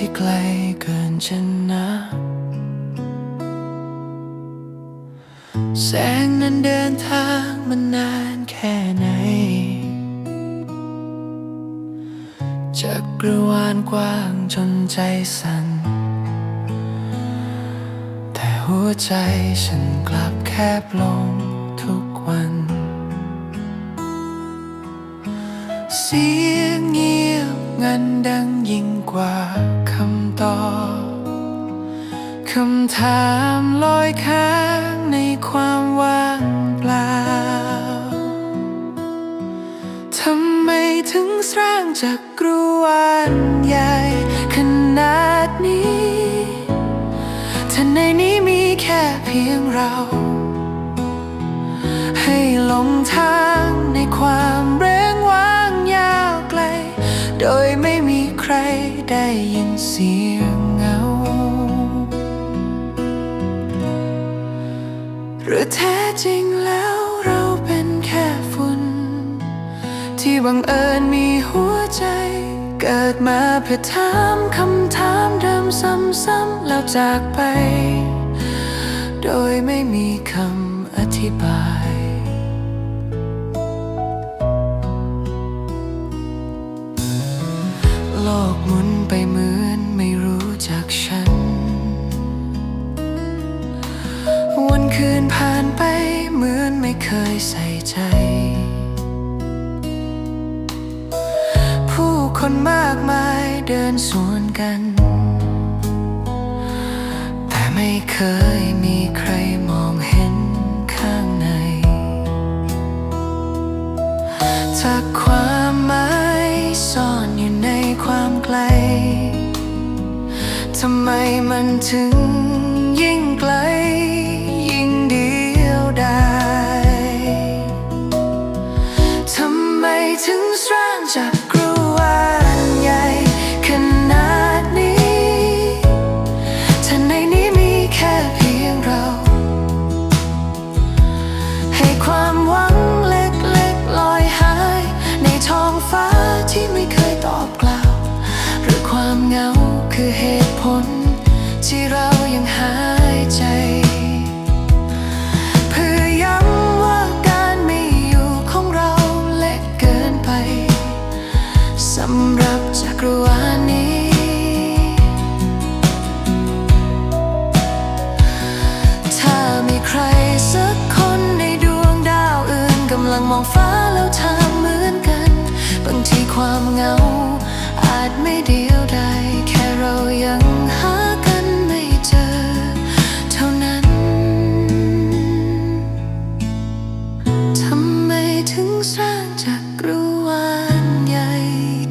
ที่ไกลเกินจะนับแสงนั้นเดินทางมานานแค่ไหน จักรวาลกว้างจนใจสั่น แต่หัวใจฉันกลับแคบลงทุกวัน เสียงเงียบ งันดังยิ่งกว่าคำตอบคำถามลอยค้างในความว่างเปล่าทำไมถึงสร้างจักรวาลใหญ่ขนาดนี้ถ้าในนี้มีแค่เพียงเรา ให้หลงทางในความเร ดยไม่มีใครได้ยินเสียงเหงา หรือแท้จริงแล้วเราเป็นแค่ฝุ่น ที่บังเอิญมีหัวใจ เกิดมาเพื่อถามคำถามเดิมซ้ำๆแล้วจากไป โดยไม่มีคำอธิบาย ลกหมุนไปเหมือนไม่รู้จักฉัน วันคืนผ่านไปเหมือนไม่เคยใส่ใจ ผู้คนมากมายเดินสวนกัน แต่ไม่เคยมีใครมองเห็นข้างในถ้าความ ทำไมมันถึงยิ่งไกล ยิ่งเดียวดายทำไมถึงสร้างจักรวาลใหญ่ขนาดนี้ถ้าในนี้มีแค่เพียงเรา ให้ความหวังือเหตุผล ที่เรายังหายใจ เพื่อย้ำว่าการไม่อยู่ของเราเล็กเกินไปสำหรับจักราลนี้ ถ้ามีใครสักคนในดวงดาวอื่นกำลังมองฟ้าแล้วทำเหมือนกัน บางทีความเหงาอาจไม่เดียวดาย เรายังหากันไม่เจอ เท่านั้น ทำไมถึงสร้างจากกรูวานใหญ่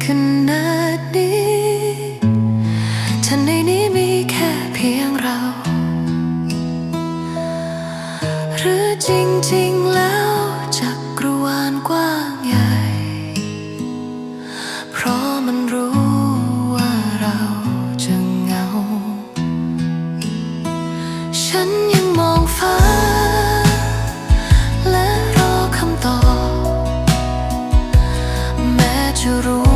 ขนาดนี้ถ้าในนี้มีแค่เพียงเรา หรือจริง ๆ แล้ว ฉันยังมองฟ้า และรอคำตอบ แม้จะรู้